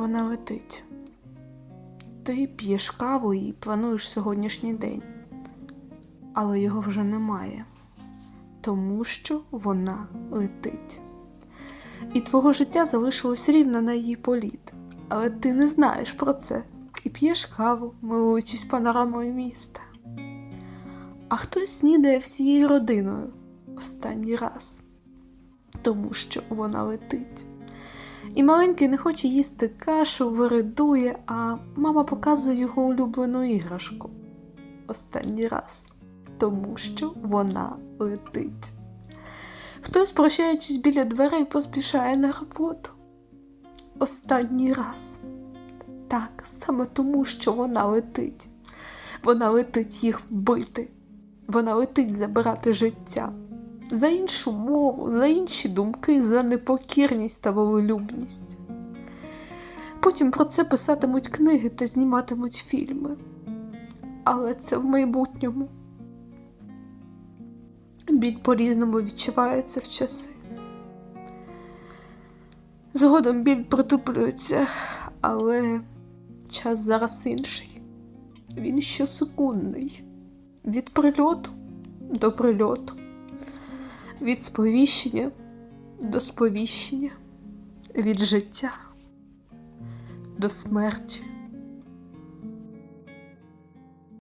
вона летить. Ти п'єш каву і плануєш сьогоднішній день, але його вже немає, тому що вона летить. І твого життя залишилось рівно на її політ, але ти не знаєш про це і п'єш каву, милуючись панорамою міста. А хтось снідає всією родиною останній раз, тому що вона летить. І маленький не хоче їсти кашу, виридує, а мама показує його улюблену іграшку останній раз, тому що вона летить. Хтось, прощаючись біля дверей, поспішає на роботу. Останній раз. Так, саме тому, що вона летить. Вона летить їх вбити. Вона летить забирати життя. За іншу мову, за інші думки, за непокірність та волелюбність. Потім про це писатимуть книги та зніматимуть фільми. Але це в майбутньому. Біль по-різному відчувається в часи. Згодом біль притуплюється, але час зараз інший. Він щосекундний. Від прильоту до прильоту, від сповіщення до сповіщення, від життя до смерті.